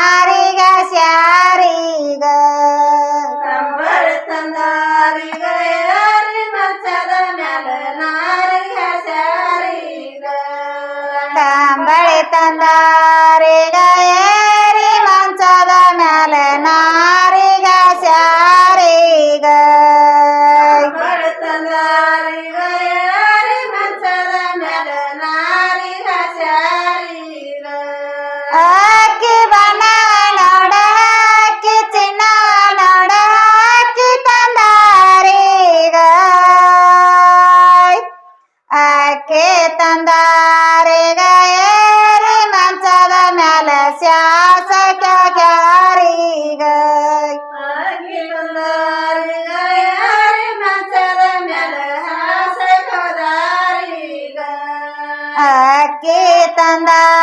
Para Bamba.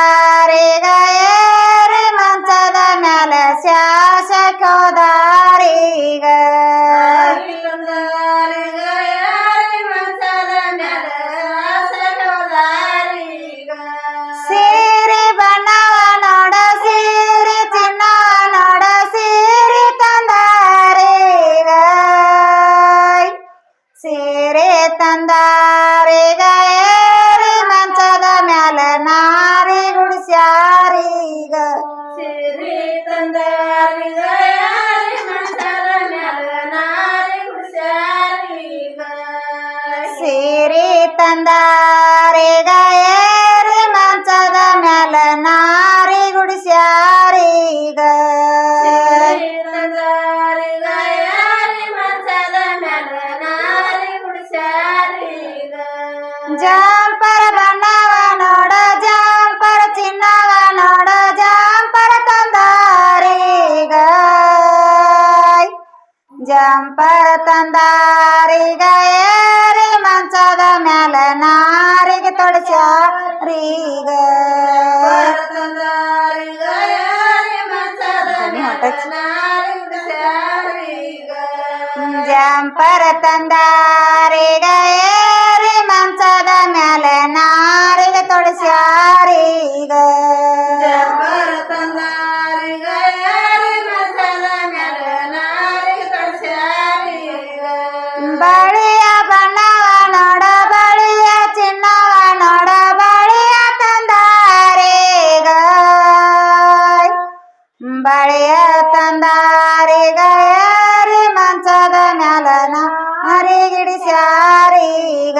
ಬಂದಾರಿಗ ಏರಿ ಮಂಚದ ಮ್ಯಾಲ ನಾರಿಗೆ ತೊಳಸ್ಯಾರೀಗ ಜಂಪರ ತಂದಾರಿಗ ಬಳೆಯ ತಂದಾರಿ ಗಯಾರಿ ಮಂಚದ ಮ್ಯಾಲ ನಾರಿ ಗಿಡಿಸ್ಯಾರೀಗ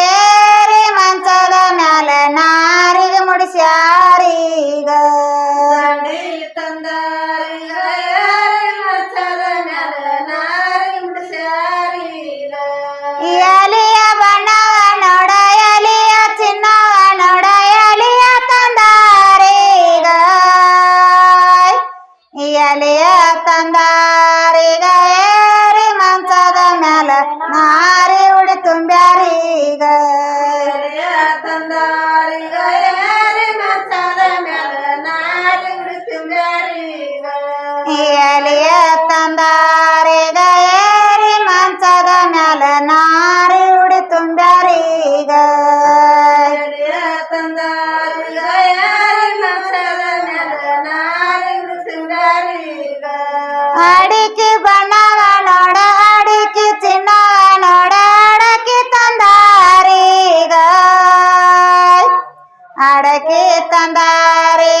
வந்தாரே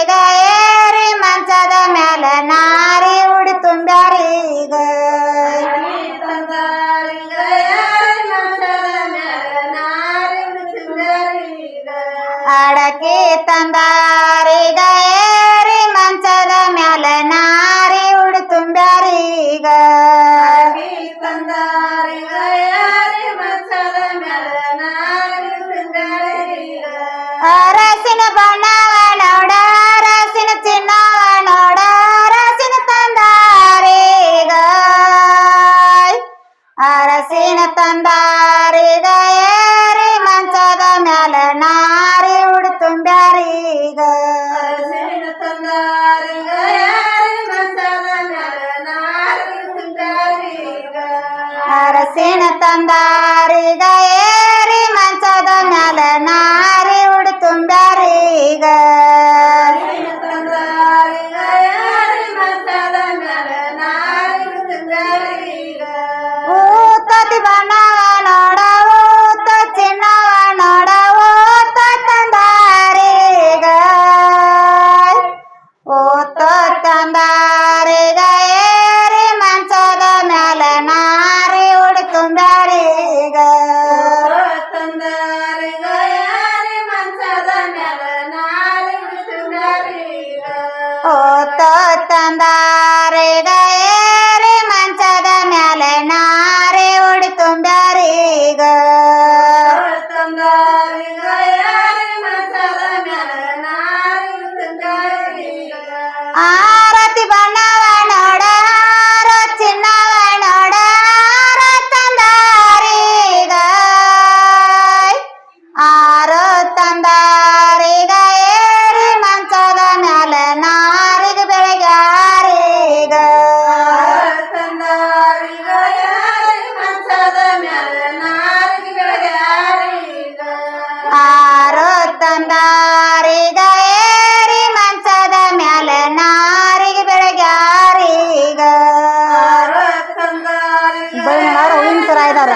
রে ಬಂದಾರಿ ಗಯೇರಿ ಮಂಚದ ಮ್ಯಾಲ ನಾರಿಗೆ ಬೆಳಗ್ಯಾರೀಗ. ಬೆಳಗ್ನಾರು ಹೂವಿನ ಥರ ಇದ್ದಾರೆ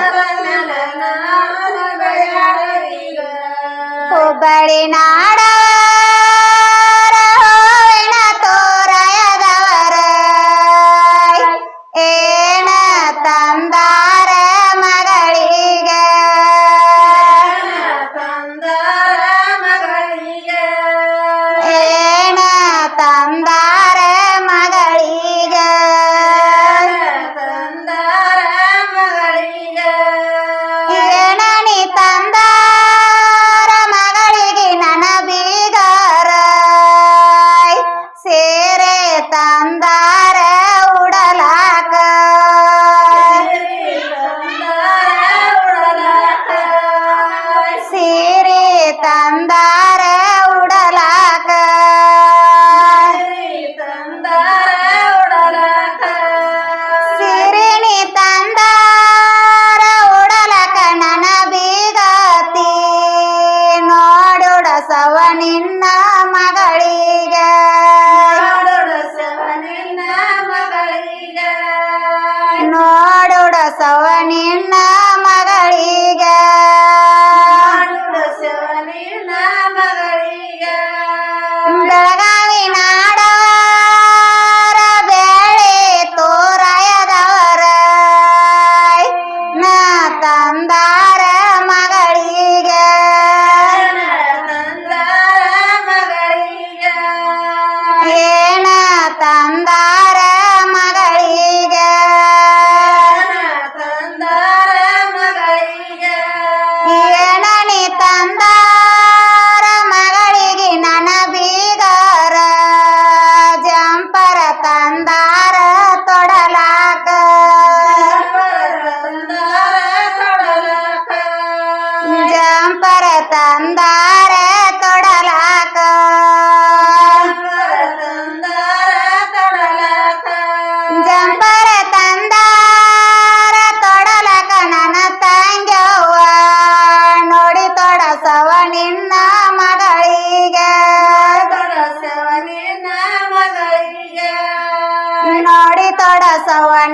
ಹುಬ್ಬಳ್ಳಿ ನಾಡ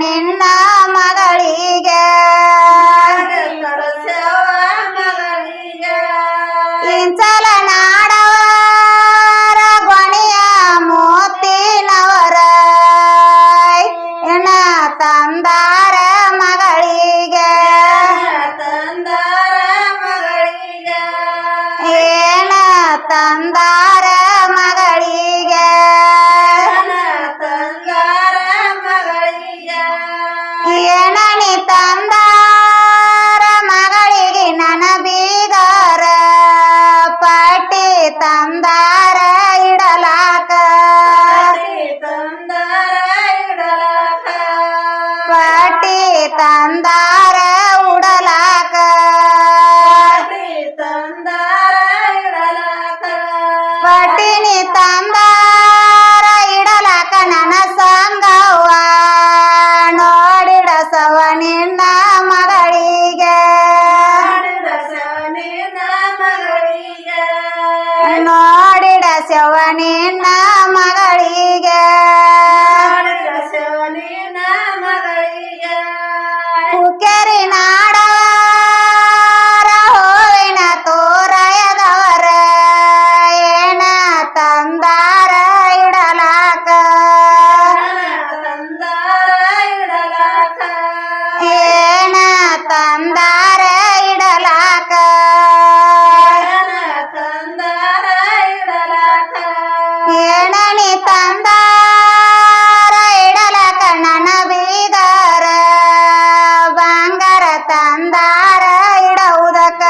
ನಿನ್ನ ಮಗಳಿಗೆ. ಇಂಚಲ ಗಿರಣಿ ತಾಂಬಾರ ಇಡಲಕ ನನ ಸಂಗವ್ವ. ನೋಡಿಡಸವ ನಿನ್ನ ಮಗಳಿಗೆ. ನೋಡಿಡಸವ ನಿನ್ನ ಮಗಳಿಗೆ. ಕೇರಿ ನಾಡ ಹೇಳನೆ ತಂದಾರ ಇಡಲ ಕಣ್ಣನ ಬೀಗಾರ ಬಂಗಾರ ತಂದಾರ ಇಡವುದಕ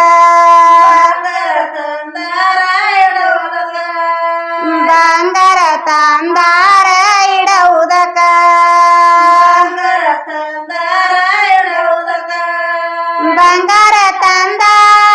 ಬಂಗಾರ ತಂದಾರ ಇಡವುದಕ ಬಂಗಾರ ತಂದಾರ